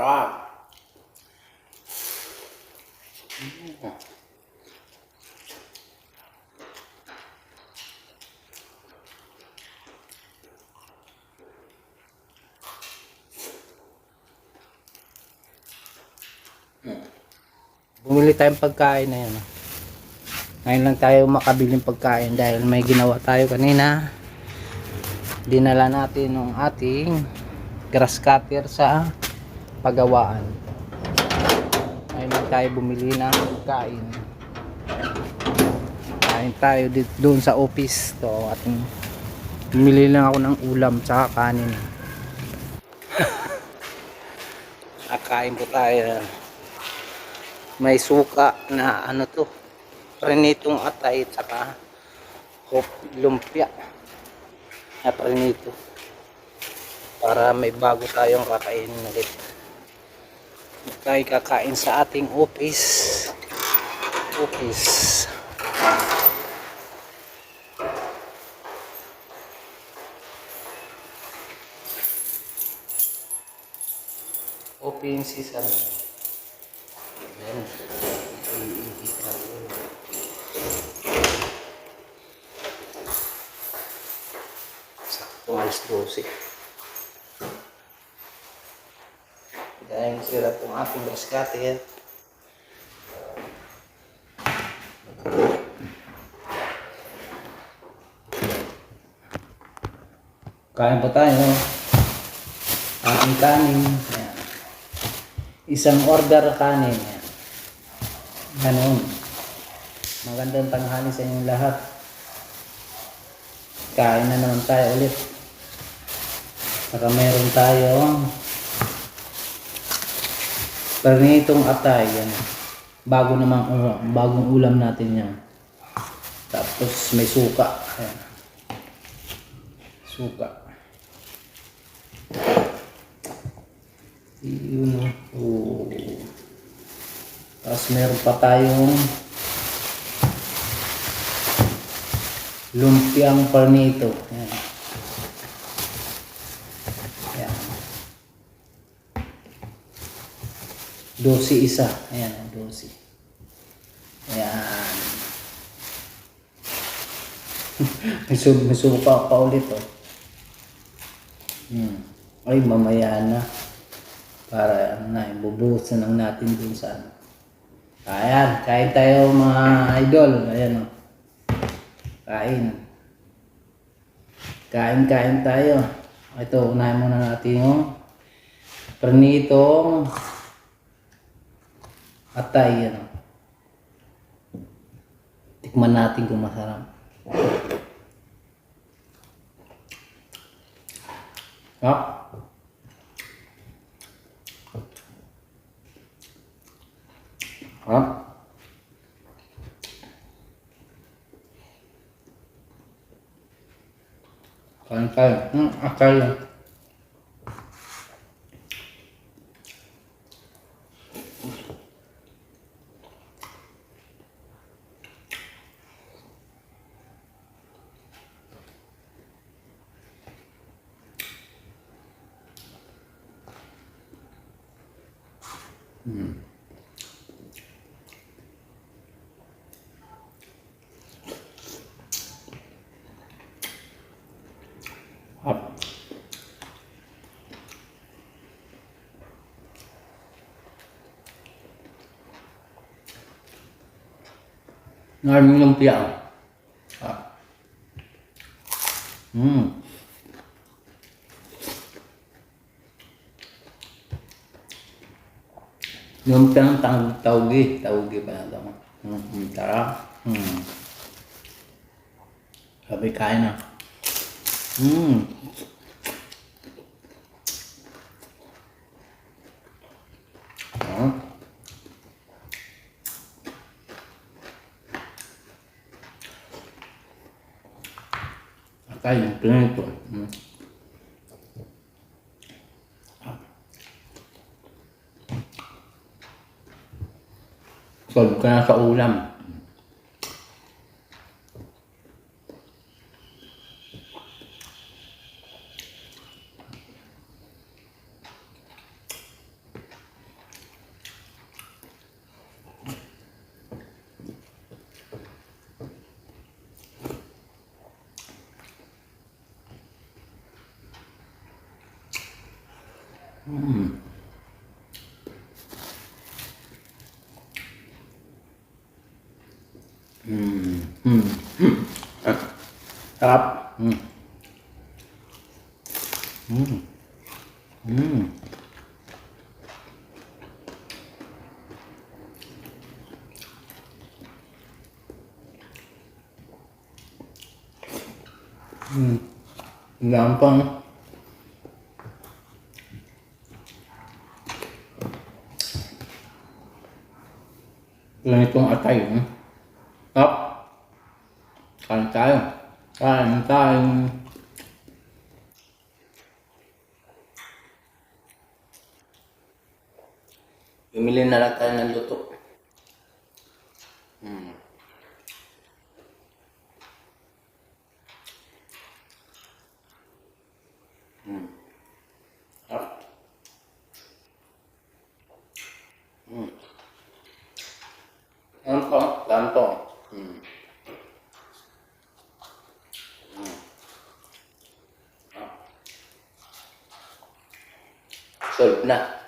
Sarap. Bumili tayong pagkain na yan. Ngayon lang tayo makabiling pagkain dahil may ginawa tayo kanina. Dinala natin ng ating grass cutter sa pagawaan. Ngayon tayo bumili ng pagkain. Kain tayo dito doon sa office. To ating bumili lang ako ng ulam tsaka kanin. Kakain po tayo. May suka na ano to. Prenitong atay tsaka hop lumpia. Na prenito. Para may bago tayong kakainin ulit. Tayo kakain sa ating office. Office. Open season. Ayan. Sakto alas 12. Dahil sira itong ating cutter. Kain pa tayo. Ating kanin. Ayan. Isang order kanin. Ayan. Ganon. Magandang tanghali sa inyong lahat. Kain na naman tayo ulit. Saka meron tayong Pernitong atay. Yan. Bago naman ulam. Bagong ulam natin yan. Tapos may suka. Ayan. Suka. Yun. Oh. Tapos meron pa tayong lumpiang parnito. Ayan. Ayan. Dosi isa. Ayan, dosi. Ayan. may, su- may suka pa ulit oh. Hmm. Ay, mamaya na. Para ano na, ibubuhos na lang natin dun sa ano. Ayan, kain tayo mga idol. Ayan o. Kain. Kain, kain tayo. Ito, unahin muna natin yung pernitong atay. Ano. Tikman natin kung masarap. Ah. Ah. Kain tayo. Hmm, akal Hmm. Up. Ngay muốn lông tiệu. nyom tang tang tau gi tau gi ba da ma hmm ta ra hmm ka bi kai na hmm đó. Tay cái ca khẩu rằm Mm. ครับอืมอืมอืมอืมน้ำปังเลยตรงอัดใจอยู่นะครับการใจ Kain tayo. Bumili na lang tayo ng luto. Sol, nah,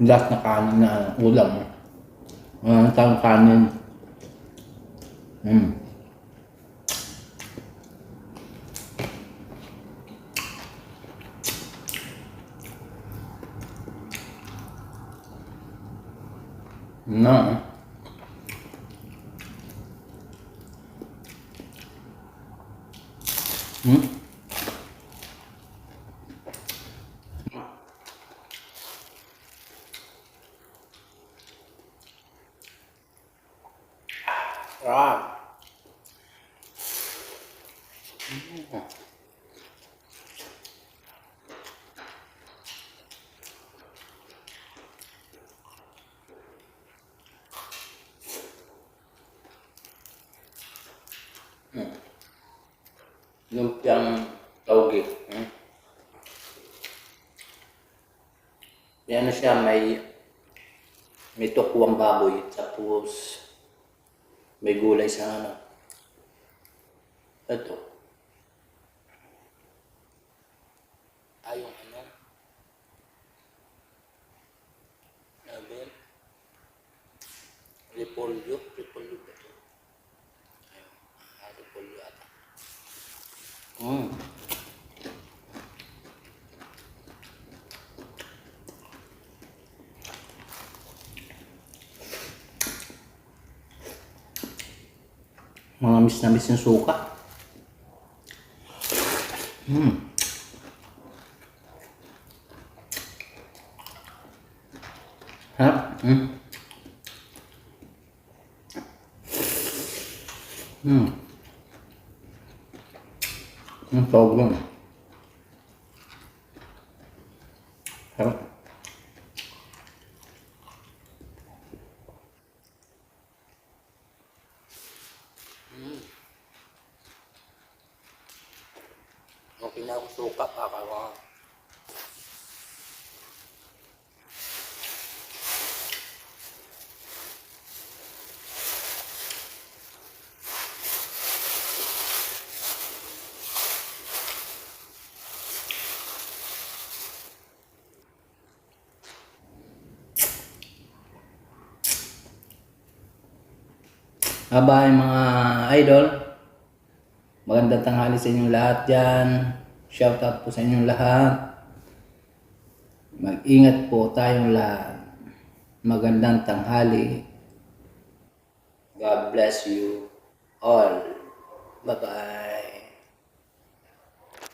Lahat na kanin na ulam. Mga tayong kanin. Hmm. ราบนุ่มจังโตกิ yan na siya may may tukwang baboy tapos may gulay sa ano. Ito. Mga miss na miss yung suka. Hmm. Harap. Hmm. Hmm. Ang tawag yun. Abay mga idol, magandang tanghali sa inyong lahat dyan. Shoutout po sa inyong lahat. Mag-ingat po tayong lahat. Magandang tanghali. God bless you all. Bye-bye.